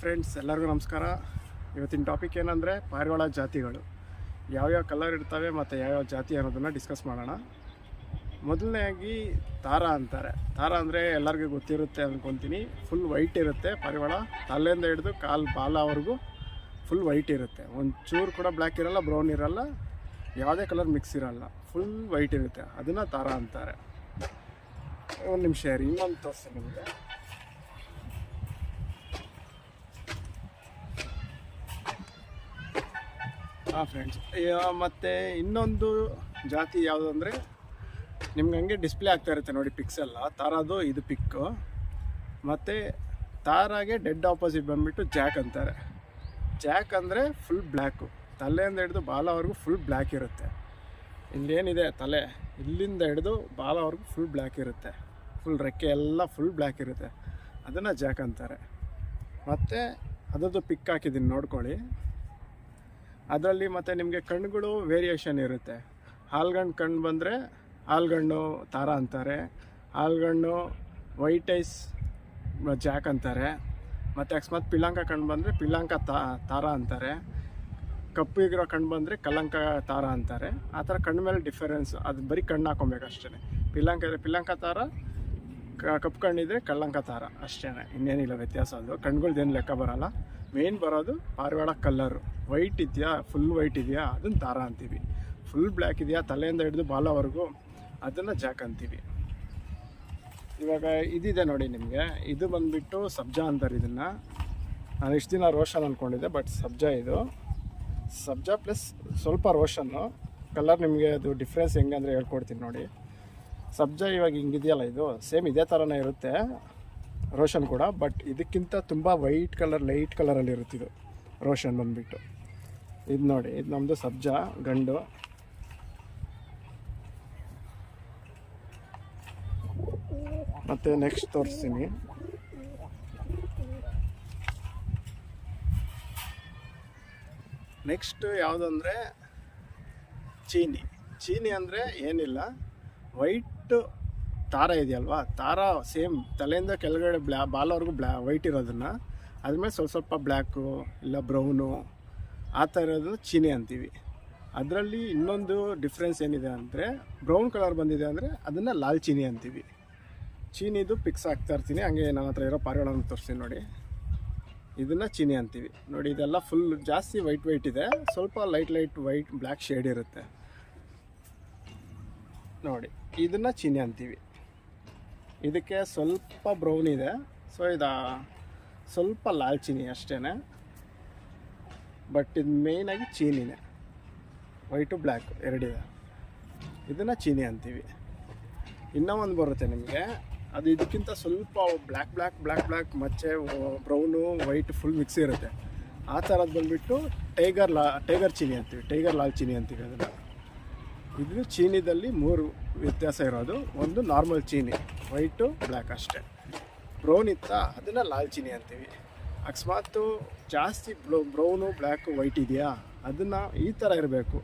Friends ಎಲ್ಲರಿಗೂ ನಮಸ್ಕಾರ. ಇವತ್ತಿನ ಟಾಪಿಕ್ ಏನಂದರೆ ಪಾರಿವಾಳ ಜಾತಿಗಳು. ಯಾವ್ಯಾವ ಕಲರ್ ಇರ್ತವೆ ಮತ್ತು ಯಾವ್ಯಾವ ಜಾತಿ ಅನ್ನೋದನ್ನು ಡಿಸ್ಕಸ್ ಮಾಡೋಣ. ಮೊದಲನೇಯಾಗಿ ತಾರ ಅಂತಾರೆ. ತಾರ ಅಂದರೆ ಎಲ್ಲರಿಗೂ ಗೊತ್ತಿರುತ್ತೆ ಅಂದ್ಕೊತೀನಿ ಫುಲ್ ವೈಟ್ ಇರುತ್ತೆ ಪಾರಿವಾಳ. ತಲೆಯಿಂದ ಹಿಡಿದು ಕಾಲು ಬಾಲವರೆಗೂ ಫುಲ್ ವೈಟ್ ಇರುತ್ತೆ. ಒಂಚೂರು ಚೂರು ಕೂಡ ಬ್ಲ್ಯಾಕ್ ಇರಲ್ಲ ಬ್ರೌನ್ ಇರಲ್ಲ. ಯಾವುದೇ ಕಲರ್ ಮಿಕ್ಸ್ ಇರಲ್ಲ. ಫುಲ್ ವೈಟ್ ಇರುತ್ತೆ. ಅದನ್ನು ತಾರ ಅಂತಾರೆ. ಒಂದು ನಿಮಿಷ ರೀ ಇನ್ನೊಂದು ತೋರಿಸ್ತೀನಿ ನಿಮಗೆ. ಹಾಂ ಫ್ರೆಂಡ್ಸ್ ಮತ್ತು ಇನ್ನೊಂದು ಜಾತಿ ಯಾವುದು ಅಂದರೆ ನಿಮ್ಗೆ ಹಂಗೆ ಡಿಸ್ಪ್ಲೇ ಆಗ್ತಾ ಇರುತ್ತೆ ನೋಡಿ ಪಿಕ್ಸ್ ಎಲ್ಲ. ತಾರಾದು ಇದು ಪಿಕ್ಕು ಮತ್ತು ತಾರಾಗೆ ಡೆಡ್ ಆಪೋಸಿಟ್ ಬಂದುಬಿಟ್ಟು ಜಾಕ್ ಅಂತಾರೆ. ಜಾಕ್ ಅಂದರೆ ಫುಲ್ ಬ್ಲ್ಯಾಕು ತಲೆಯಿಂದ ಹಿಡಿದು ಬಾಲವರೆಗೂ ಫುಲ್ ಬ್ಲ್ಯಾಕ್ ಇರುತ್ತೆ. ಇಲ್ಲೇನಿದೆ ತಲೆ. ಇಲ್ಲಿಂದ ಹಿಡಿದು ಬಾಲವರೆಗೂ ಫುಲ್ ಬ್ಲ್ಯಾಕ್ ಇರುತ್ತೆ. ಫುಲ್ ರೆಕ್ಕೆ ಎಲ್ಲ ಫುಲ್ ಬ್ಲ್ಯಾಕ್ ಇರುತ್ತೆ. ಅದನ್ನು ಜಾಕ್ ಅಂತಾರೆ. ಮತ್ತು ಅದರದ್ದು ಪಿಕ್ ಹಾಕಿದ್ದೀನಿ, ನೋಡ್ಕೊಳ್ಳಿ. ಅದರಲ್ಲಿ ಮತ್ತು ನಿಮಗೆ ಕಣ್ಣುಗಳು ವೇರಿಯೇಷನ್ ಇರುತ್ತೆ. ಹಾಲ್ಗಣ್ಣು ಕಣ್ಣು ಬಂದರೆ ಹಾಲ್ಗಣ್ಣು ತಾರ ಅಂತಾರೆ. ಹಾಲ್ಗಣ್ಣು ವೈಟ್ ಐಸ್ ಜಾಕ್ ಅಂತಾರೆ. ಮತ್ತು ಅಕಸ್ಮಾತ್ ಪಿಲಾಂಕ ಕಣ್ಣು ಬಂದರೆ ಪಿಲಾಂಕ ತಾ, ತಾರ ಅಂತಾರೆ. ಕಪ್ಪಿಗಿರೋ ಕಣ್ಣು ಬಂದರೆ ಕಲ್ಲಂಕ ತಾರ ಅಂತಾರೆ. ಆ ಥರ ಕಣ್ಣು ಮೇಲೆ ಡಿಫರೆನ್ಸ್ ಅದು ಬರೀ ಕಣ್ಣು ಹಾಕ್ಕೊಬೇಕು ಅಷ್ಟೇ ಪಿಲಾಂಕ ಪಿಳ್ಳಂಕ ತಾರ ಕಪ್ಪು ಕಣ್ಣಿದ್ರೆ ಕಳ್ಳಂಕ ತಾರ. ಅಷ್ಟೇ ಇನ್ನೇನಿಲ್ಲ ವ್ಯತ್ಯಾಸ ಅದು. ಕಣ್ಗಳ್ದೇನು ಲೆಕ್ಕ ಬರಲ್ಲ. ಮೇನ್ ಬರೋದು ಪಾರಿವಾಳ ಕಲ್ಲರು ವೈಟ್ ಇದೆಯಾ? ಫುಲ್ ವೈಟ್ ಇದೆಯಾ? ಅದನ್ನು ತಾರ ಅಂತೀವಿ. ಫುಲ್ ಬ್ಲ್ಯಾಕ್ ಇದೆಯಾ? ತಲೆಯಿಂದ ಹಿಡಿದು ಬಾಲವರೆಗೂ ಅದನ್ನು ಜಾಕ್ ಅಂತೀವಿ. ಇವಾಗ ಇದಿದೆ ನೋಡಿ ನಿಮಗೆ. ಇದು ಬಂದುಬಿಟ್ಟು ಸಬ್ಜಾ ಅಂತಾರೆ ಇದನ್ನು. ನಾನು ಇಷ್ಟು ದಿನ ರೋಷನ್ ಅಂದ್ಕೊಂಡಿದ್ದೆ ಬಟ್ ಸಬ್ಜಾ ಇದು. ಸಬ್ಜಾ ಪ್ಲಸ್ ಸ್ವಲ್ಪ ರೋಷನ್ನು. ಕಲರ್ ನಿಮಗೆ ಅದು ಡಿಫ್ರೆನ್ಸ್ ಹೆಂಗೆ ಅಂದರೆ ಹೇಳ್ಕೊಡ್ತೀನಿ ನೋಡಿ. ಸಬ್ಜಾ ಇವಾಗ ಹಿಂಗಿದೆಯಲ್ಲ ಇದು? ಸೇಮ್ ಇದೇ ಥರನೇ ಇರುತ್ತೆ ರೋಷನ್ ಕೂಡ, ಬಟ್ ಇದಕ್ಕಿಂತ ತುಂಬ ವೈಟ್ ಕಲರ್, ಲೈಟ್ ಕಲರಲ್ಲಿ ಇದು ರೋಷನ್ ಬಂದುಬಿಟ್ಟು. ಇದು ನೋಡಿ, ಇದು ನಮ್ಮದು ಸಬ್ಜಾ, ಗಂಡು. ಮತ್ತು ನೆಕ್ಸ್ಟ್ ತೋರಿಸ್ತೀನಿ. ನೆಕ್ಸ್ಟ್ ಯಾವುದಂದರೆ ಚೀನಿ. ಚೀನಿ ಅಂದರೆ ಏನಿಲ್ಲ. ವೈಟ್ ತಾರ ಇದೆಯಲ್ವಾ? ತಾರ ಸೇಮ್ ತಲೆಯಿಂದ ಕೆಳಗಡೆ ಬ್ಲ್ಯಾ ಬಾಲವರೆಗೂ ಬ್ಲ್ಯಾ ವೈಟ್ ಇರೋದನ್ನು. ಅದ್ಮೇಲೆ ಸ್ವಲ್ಪ ಸ್ವಲ್ಪ ಬ್ಲ್ಯಾಕು, ಇಲ್ಲ ಬ್ರೌನು, ಆ ಥರ ಇರೋದು ಚೀನಿ ಅಂತೀವಿ. ಅದರಲ್ಲಿ ಇನ್ನೊಂದು ಡಿಫ್ರೆನ್ಸ್ ಏನಿದೆ ಅಂದರೆ, ಬ್ರೌನ್ ಕಲರ್ ಬಂದಿದೆ ಅಂದರೆ ಅದನ್ನು ಲಾಲ್ ಚೀನಿ ಅಂತೀವಿ. ಚೀನಿದು ಪಿಕ್ಸ್ ಹಾಕ್ತಾ ಇರ್ತೀನಿ. ಹಂಗೆ ನನ್ನ ಹತ್ರ ಇರೋ ಪಾರಿಗಳನ್ನು ತೋರಿಸ್ತೀನಿ ನೋಡಿ. ಇದನ್ನು ಚೀನಿ ಅಂತೀವಿ. ನೋಡಿ, ಇದೆಲ್ಲ ಫುಲ್ ಜಾಸ್ತಿ ವೈಟ್ ವೈಟ್ ಇದೆ. ಸ್ವಲ್ಪ light light white black shade ಇರುತ್ತೆ. ನೋಡಿ. ಇದನ್ನು ಚೀನಿ ಅಂತೀವಿ. ಇದಕ್ಕೆ ಸ್ವಲ್ಪ ಬ್ರೌನ್ ಇದೆ. ಸೊ ಇದು ಸ್ವಲ್ಪ ಲಾಲ್ ಚೀನಿ ಅಷ್ಟೇ ಬಟ್ ಇದು ಮೇಯ್ನಾಗಿ ಚೀನಿನೇ. ವೈಟು ಬ್ಲ್ಯಾಕ್ ಎರಡಿದೆ. ಇದನ್ನು ಚೀನಿ ಅಂತೀವಿ. ಇನ್ನೂ ಒಂದು ಬರುತ್ತೆ ನಿಮಗೆ. ಅದು ಇದಕ್ಕಿಂತ ಸ್ವಲ್ಪ ಬ್ಲ್ಯಾಕ್ ಬ್ಲ್ಯಾಕ್ ಬ್ಲ್ಯಾಕ್ ಬ್ಲ್ಯಾಕ್ ಮಚ್ಚೆ ಬ್ರೌನು ವೈಟ್ ಫುಲ್ ಮಿಕ್ಸ್ ಇರುತ್ತೆ. ಆ ಥರದ್ದು ಬಂದುಬಿಟ್ಟು ಟೈಗರ್ ಲಾ ಟೈಗರ್ ಚೀನಿ ಅಂತೀವಿ. ಟೈಗರ್ ಲಾಲ್ ಚೀನಿ ಅಂತೀವಿ ಅದನ್ನು. ಇದು ಚೀನಿದಲ್ಲಿ ಮೂರು ವ್ಯತ್ಯಾಸ ಇರೋದು. ಒಂದು ನಾರ್ಮಲ್ ಚೀನಿ ವೈಟು ಬ್ಲ್ಯಾಕ್ ಅಷ್ಟೇ. ಬ್ರೌನ್ ಇತ್ತ, ಅದನ್ನು ಲಾಲ್ ಚೀನಿ ಅಂತೀವಿ. ಅಕಸ್ಮಾತು ಜಾಸ್ತಿ ಬ್ಲೋ ಬ್ರೌನು ಬ್ಲ್ಯಾಕು ವೈಟ್ ಇದೆಯಾ? ಅದನ್ನು ಈ ಥರ ಇರಬೇಕು.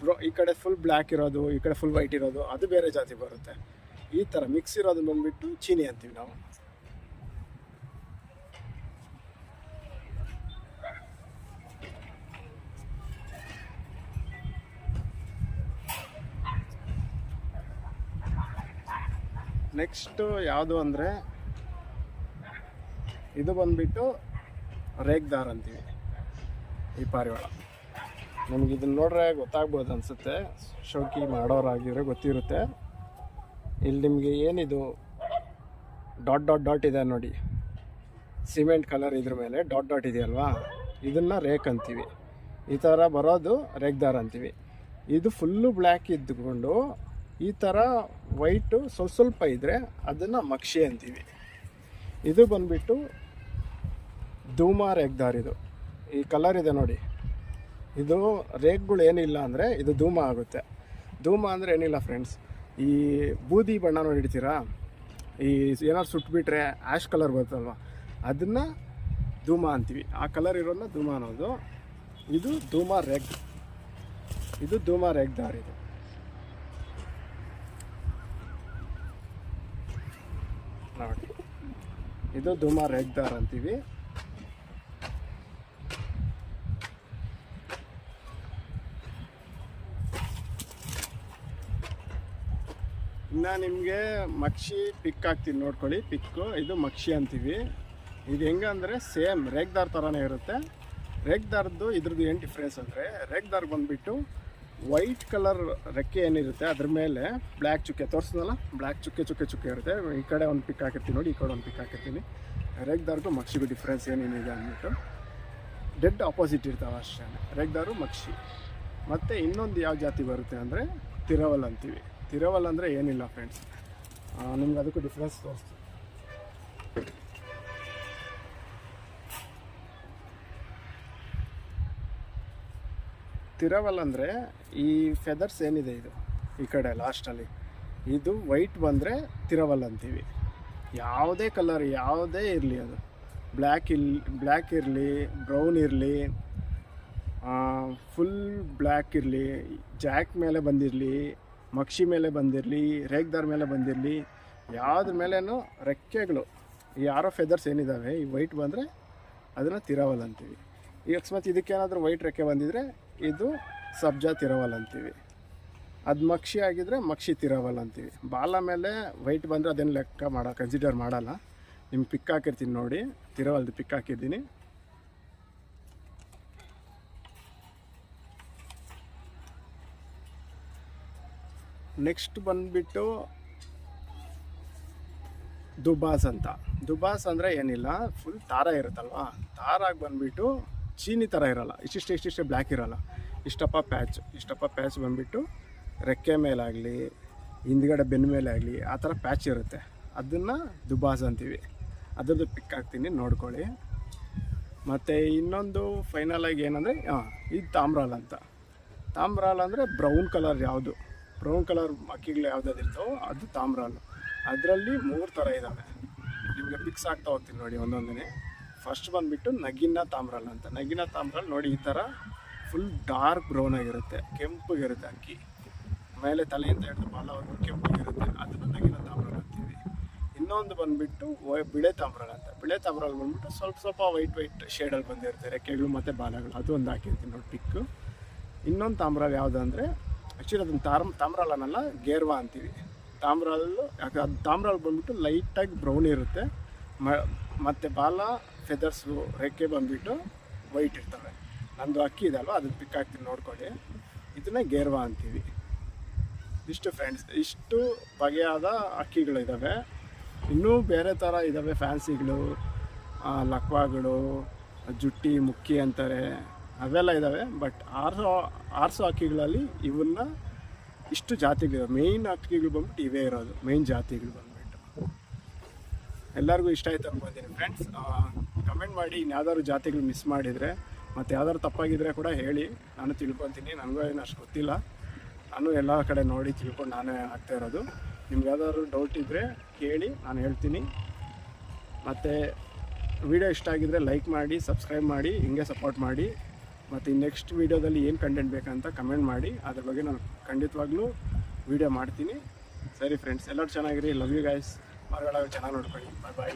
ಬ್ರೋ, ಈ ಕಡೆ ಫುಲ್ ಬ್ಲ್ಯಾಕ್ ಇರೋದು, ಈ ಕಡೆ ಫುಲ್ ವೈಟ್ ಇರೋದು, ಅದು ಬೇರೆ ಜಾತಿ ಬರುತ್ತೆ. ಈ ಥರ ಮಿಕ್ಸ್ ಇರೋದು ಬಂದುಬಿಟ್ಟು ಚೀನಿ ಅಂತೀವಿ ನಾವು. ನೆಕ್ಸ್ಟು ಯಾವುದು ಅಂದರೆ ಇದು ಬಂದುಬಿಟ್ಟು ರೇಗ್ದಾರ್ ಅಂತೀವಿ. ಈ ಪಾರಿವಾಳ. ನಮ್ಗೆ ಇದನ್ನ ನೋಡ್ರೆ ಗೊತ್ತಾಗ್ಬೋದು ಅನಿಸುತ್ತೆ. ಶೋಕಿ ಮಾಡೋರಾಗಿದ್ರೆ ಗೊತ್ತಿರುತ್ತೆ. ಇಲ್ಲಿ ನಿಮಗೆ ಏನಿದು? ಡಾಟ್ ಡಾಟ್ ಡಾಟ್ ಇದೆ ನೋಡಿ. ಸಿಮೆಂಟ್ ಕಲರ್ ಇದ್ರ ಮೇಲೆ ಡಾಟ್ ಡಾಟ್ ಇದೆಯಲ್ವಾ ಇದನ್ನು ರೇಕ್ ಅಂತೀವಿ. ಈ ಥರ ಬರೋದು ರೇಗ್ದಾರ್ ಅಂತೀವಿ. ಇದು ಫುಲ್ಲು ಬ್ಲ್ಯಾಕ್ ಇದ್ದುಕೊಂಡು ಈ ಥರ ವೈಟು ಸ್ವಲ್ಪ ಸ್ವಲ್ಪ ಇದ್ದರೆ ಅದನ್ನು ಮಕ್ಷಿ ಅಂತೀವಿ. ಇದು ಬಂದುಬಿಟ್ಟು ಧೂಮ ರೇಗ್ದಾರ್ ಇದು. ಈ ಕಲರ್ ಇದೆ ನೋಡಿ. ಇದು ರೇಗ್ಗಳು ಏನಿಲ್ಲ ಅಂದರೆ ಇದು ಧೂಮ ಆಗುತ್ತೆ. ಧೂಮ ಅಂದರೆ ಏನಿಲ್ಲ ಫ್ರೆಂಡ್ಸ್? ಈ ಬೂದಿ ಬಣ್ಣ ನೋಡಿರ್ತೀರಾ ಈ ಏನಾದ್ರು ಸುಟ್ಬಿಟ್ರೆ ಆ್ಯಶ್ ಕಲರ್ ಬರುತ್ತಲ್ವ? ಅದನ್ನು ಧೂಮ ಅಂತೀವಿ. ಆ ಕಲರ್ ಇರೋದನ್ನ ಧೂಮ ಅನ್ನೋದು. ಇದು ಧೂಮ ರೆಗ್. ಇದು ಧೂಮ ರೆಗ್ದಾರ್ ಇದು. ಇದು ಧೂಮ ಹೆಗ್ದಾರ್ ಅಂತೀವಿ. ಇನ್ನು ನಿಮಗೆ ಮಕ್ಷಿ ಪಿಕ್ ಹಾಕ್ತೀನಿ ನೋಡ್ಕೊಳ್ಳಿ, ಪಿಕ್ಕು. ಇದು ಮಕ್ಷಿ ಅಂತೀವಿ. ಇದು ಹೆಂಗಂದರೆ ಸೇಮ್ ರೇಗ್ದಾರ್ ಥರನೇ ಇರುತ್ತೆ. ರೇಗ್ದಾರ್ದು ಇದ್ರದ್ದು ಏನು ಡಿಫ್ರೆನ್ಸ್ ಅಂದರೆ ರೇಗ್ದಾರ್ಗೆ ಬಂದುಬಿಟ್ಟು ವೈಟ್ ಕಲರ್ ರೆಕ್ಕೆ ಏನಿರುತ್ತೆ, ಅದ್ರ ಮೇಲೆ ಬ್ಲ್ಯಾಕ್ ಚುಕ್ಕೆ ತೋರಿಸಿದ್ನಲ್ಲ ಬ್ಲ್ಯಾಕ್ ಚುಕ್ಕೆ ಚುಕ್ಕೆ ಚುಕ್ಕೆ ಇರುತ್ತೆ. ಈ ಕಡೆ ಒಂದು ಪಿಕ್ ಹಾಕಿರ್ತೀನಿ ನೋಡಿ, ಈ ಕಡೆ ಒಂದು ಪಿಕ್ ಹಾಕಿರ್ತೀನಿ. ರೆಗ್ದಾರ್ದು ಮಕ್ಷಿಗೂ ಡಿಫ್ರೆನ್ಸ್ ಏನೇನಿದೆ ಅಂದ್ಬಿಟ್ಟು. ಡೆಡ್ ಆಪೋಸಿಟ್ ಇರ್ತಾವೆ ಅಷ್ಟೇ. ರೆಗ್ದಾರು, ಮಕ್ಷಿ. ಮತ್ತು ಇನ್ನೊಂದು ಯಾವ ಜಾತಿ ಬರುತ್ತೆ ಅಂದರೆ, ತಿರವಲ್ ಅಂತೀವಿ. ತಿರವಲ್ ಅಂದರೆ ಏನಿಲ್ಲ ಫ್ರೆಂಡ್ಸ್ ನಿಮ್ಗೆ ಅದಕ್ಕೂ ಡಿಫ್ರೆನ್ಸ್ ತೋರಿಸ್ತೀನಿ. ತಿರವಲ್ ಅಂದರೆ ಈ ಫೆದರ್ಸ್ ಏನಿದೆ ಇದು? ಈ ಕಡೆ ಲಾಸ್ಟಲ್ಲಿ ಇದು ವೈಟ್ ಬಂದರೆ ತಿರವಲ್ ಅಂತೀವಿ. ಯಾವುದೇ ಕಲರ್ ಯಾವುದೇ ಇರಲಿ ಅದು. ಬ್ಲ್ಯಾಕ್ ಇಲ್ ಬ್ಲ್ಯಾಕ್ ಇರಲಿ ಬ್ರೌನ್ ಇರಲಿ ಫುಲ್ ಬ್ಲ್ಯಾಕ್ ಇರಲಿ ಜಾಕ್ ಮೇಲೆ ಬಂದಿರಲಿ, ಮಕ್ಷಿ ಮೇಲೆ ಬಂದಿರಲಿ, ರೇಗ್ದಾರ್ ಮೇಲೆ ಬಂದಿರಲಿ ಯಾವುದ್ರ ಮೇಲೇನು ರೆಕ್ಕೆಗಳು, ಯಾರೋ ಫೆದರ್ಸ್ ಏನಿದ್ದಾವೆ ಈ ವೈಟ್ ಬಂದರೆ ಅದನ್ನು ತಿರವಲ್ ಅಂತೀವಿ. ಈ ಅಕಸ್ಮಾತ್ ಇದಕ್ಕೇನಾದರೂ ವೈಟ್ ರೆಕ್ಕೆ ಬಂದಿದ್ರೆ ಇದು ಸಬ್ಜಾ ತಿರವಲ್ ಅಂತೀವಿ. ಅದು ಮಕ್ಷಿ ಆಗಿದ್ರೆ ಮಕ್ಷಿ ತಿರವಲ್ ಅಂತೀವಿ. ಬಾಲ ಮೇಲೆ ವೈಟ್ ಬಂದರೆ ಅದೇನು ಲೆಕ್ಕ ಮಾಡೋ ಕನ್ಸಿಡರ್ ಮಾಡಲ್ಲ. ನಿಮ್ಗೆ ಪಿಕ್ ಹಾಕಿರ್ತೀನಿ ನೋಡಿ. ತಿರವಲ್ದು ಪಿಕ್ ಹಾಕಿದ್ದೀನಿ. ನೆಕ್ಸ್ಟ್ ಬಂದುಬಿಟ್ಟು ದುಬಾಸ್ ಅಂತ. ದುಬಾಸ್ ಅಂದರೆ ಏನಿಲ್ಲ ಫುಲ್ ತಾರ ಇರುತ್ತಲ್ವಾ? ತಾರಾಗಿ ಬಂದುಬಿಟ್ಟು ಚೀನಿ ಥರ ಇರೋಲ್ಲ. ಇಷ್ಟಿಷ್ಟು ಇಷ್ಟಿಷ್ಟು ಬ್ಲ್ಯಾಕ್ ಇರಲ್ಲ. ಇಷ್ಟಪ್ಪ ಪ್ಯಾಚ್ ಇಷ್ಟಪ್ಪ ಪ್ಯಾಚ್ ಬಂದುಬಿಟ್ಟು ರೆಕ್ಕೆ ಮೇಲಾಗಲಿ, ಹಿಂದ್ಗಡೆ ಬೆನ್ನ ಮೇಲೆ ಆಗಲಿ ಆ ಥರ ಪ್ಯಾಚ್ ಇರುತ್ತೆ. ಅದನ್ನು ದುಬಾಸ್ ಅಂತೀವಿ. ಅದರದ್ದು ಪಿಕ್ ಹಾಕ್ತೀನಿ, ನೋಡ್ಕೊಳ್ಳಿ. ಮತ್ತು ಇನ್ನೊಂದು ಫೈನಲಾಗಿ ಏನಂದರೆ ಹಾಂ ಇದು ತಾಮ್ರಾಲ್ ಅಂತ. ತಾಮ್ರಾಲ್ ಅಂದರೆ ಬ್ರೌನ್ ಕಲರ್ ಯಾವುದು? ಬ್ರೌನ್ ಕಲರ್ ಅಕ್ಕಿಗಳು ಯಾವ್ದಾದ್ರು ಇರ್ತಾವೋ ಅದು ತಾಮ್ರಾಲ್ ಅದರಲ್ಲಿ ಮೂರು ಥರ ಇದ್ದಾವೆ ನಿಮಗೆ ಪಿಕ್ಸ್ ಆಗ್ತಾ ಹೋಗ್ತೀನಿ ನೋಡಿ ಒಂದೊಂದೇ ಫಸ್ಟ್ ಬಂದುಬಿಟ್ಟು ನಗಿನ ತಾಮ್ರಲ್ ಅಂತ. ನಗಿನ ತಾಮ್ರಲ್ ನೋಡಿ ಈ ಥರ ಫುಲ್ ಡಾರ್ಕ್ ಬ್ರೌನ್ ಆಗಿರುತ್ತೆ, ಕೆಂಪಗಿರುತ್ತೆ ಅಕ್ಕಿ. ಮೇಲೆ ತಲೆಯಿಂದ ಹಿಡಿದು ಬಾಲವರೆಗೂ ಕೆಂಪಗಿರುತ್ತೆ. ಅದನ್ನು ನಗಿನ ತಾಮ್ರಲ್ ಅಂತೀವಿ. ಇನ್ನೊಂದು ಬಂದುಬಿಟ್ಟು ಬಿಳೆ ತಾಮ್ರಲ್ ಅಂತ. ಬಿಳೆ ತಾಮ್ರಲ್ ಬಂದ್ಬಿಟ್ಟು ಸ್ವಲ್ಪ ಸ್ವಲ್ಪ ವೈಟ್ ವೈಟ್ ಶೇಡಲ್ಲಿ ಬಂದಿರುತ್ತೆ, ರೆಕ್ಕೆಗಳು ಮತ್ತು ಬಾಲಗಳು. ಅದು ಒಂದು ಹಾಕಿರ್ತೀನಿ ನೋಡಿ ಪಿಕ್ಕು ಇನ್ನೊಂದು ತಾಮ್ರಲ್ ಯಾವ್ದು ಅಂದ್ರೆ ಆ್ಯಕ್ಚುಲಿ ಅದನ್ನು ತಾಮ್ ತಾಮ್ರಲ್ ಅನ್ನಲ್ಲ ಗೇರ್ವಾ ಅಂತೀವಿ. ತಾಮ್ರಾಲು ಯಾಕೆ ಅದು ತಾಮ್ರಲ್ ಬಂದ್ಬಿಟ್ಟು ಲೈಟಾಗಿ ಬ್ರೌನ್ ಇರುತ್ತೆ. ಮತ್ತು ಬಾಲ ಫೆದರ್ಸು ರೆಕ್ಕೆ ಬಂದುಬಿಟ್ಟು ವೈಟ್ ಇರ್ತವೆ. ನಂದು ಅಕ್ಕಿ ಇದೆ ಅಲ್ವಾ, ಅದನ್ನು ಪಿಕ್ ಹಾಕ್ತೀನಿ ನೋಡ್ಕೊಳ್ಳಿ. ಇದನ್ನೇ ಗೇರ್ವಾ ಅಂತೀವಿ. ಇಷ್ಟು ಫ್ರೆಂಡ್ಸ್ ಇಷ್ಟು ಬಗೆಯಾದ ಅಕ್ಕಿಗಳಿದ್ದಾವೆ ಇನ್ನೂ ಬೇರೆ ಥರ ಇದ್ದಾವೆ ಫ್ಯಾನ್ಸಿಗಳು ಲಕ್ವಾಗಳು, ಜುಟ್ಟಿ, ಮುಕ್ಕಿ ಅಂತಾರೆ. ಅವೆಲ್ಲ ಇದ್ದಾವೆ ಬಟ್ ಆರ್ಸೋ ಆರ್ಸೋ ಅಕ್ಕಿಗಳಲ್ಲಿ ಇವನ್ನ ಇಷ್ಟು ಜಾತಿಗಳಿವೆ ಮೇಯ್ನ್ ಅಕ್ಕಿಗಳು ಬಂದ್ಬಿಟ್ಟು ಇವೇ ಇರೋದು ಮೇಯ್ನ್ ಜಾತಿಗಳು ಬಂದ್ಬಿಟ್ಟು. ಎಲ್ಲರಿಗೂ ಇಷ್ಟ ಆಯ್ತು ಅನ್ಕೊತೀನಿ ಫ್ರೆಂಡ್ಸ್ ಕಮೆಂಟ್ ಮಾಡಿ, ಇನ್ಯಾವ್ದಾದ್ರು ಜಾತಿಗಳು ಮಿಸ್ ಮಾಡಿದರೆ, ಮತ್ತು ಯಾವ್ದಾದ್ರು ತಪ್ಪಾಗಿದ್ದರೆ ಕೂಡ ಹೇಳಿ. ನಾನು ತಿಳ್ಕೊತೀನಿ, ನನಗೂ ಏನು ಅಷ್ಟು ಗೊತ್ತಿಲ್ಲ. ನಾನು ಎಲ್ಲ ಕಡೆ ನೋಡಿ ತಿಳ್ಕೊಂಡು ನಾನೇ ಆಗ್ತಾ ಇರೋದು. ನಿಮ್ಗೆ ಯಾವ್ದಾದ್ರು ಡೌಟ್ ಇದ್ದರೆ ಕೇಳಿ, ನಾನು ಹೇಳ್ತೀನಿ. ಮತ್ತು ವಿಡಿಯೋ ಇಷ್ಟ ಆಗಿದ್ದರೆ ಲೈಕ್ ಮಾಡಿ ಸಬ್ಸ್ಕ್ರೈಬ್ ಮಾಡಿ, ಹಿಂಗೆ ಸಪೋರ್ಟ್ ಮಾಡಿ. ಮತ್ತು ನೆಕ್ಸ್ಟ್ ವೀಡಿಯೋದಲ್ಲಿ ಏನು ಕಂಟೆಂಟ್ ಬೇಕಂತ ಕಮೆಂಟ್ ಮಾಡಿ. ಅದ್ರ ಬಗ್ಗೆ ನಾನು ಖಂಡಿತವಾಗ್ಲೂ ವೀಡಿಯೋ ಮಾಡ್ತೀನಿ. ಸರಿ ಫ್ರೆಂಡ್ಸ್ ಎಲ್ಲರೂ ಚೆನ್ನಾಗಿರಿ. ಲವ್ ಯು ಗಾಯ್ಸ್ ಮರಗಳಾಗ ಚೆನ್ನಾಗಿ ನೋಡ್ಕೊಳ್ಳಿ. ಬಾಯ್ ಬಾಯ್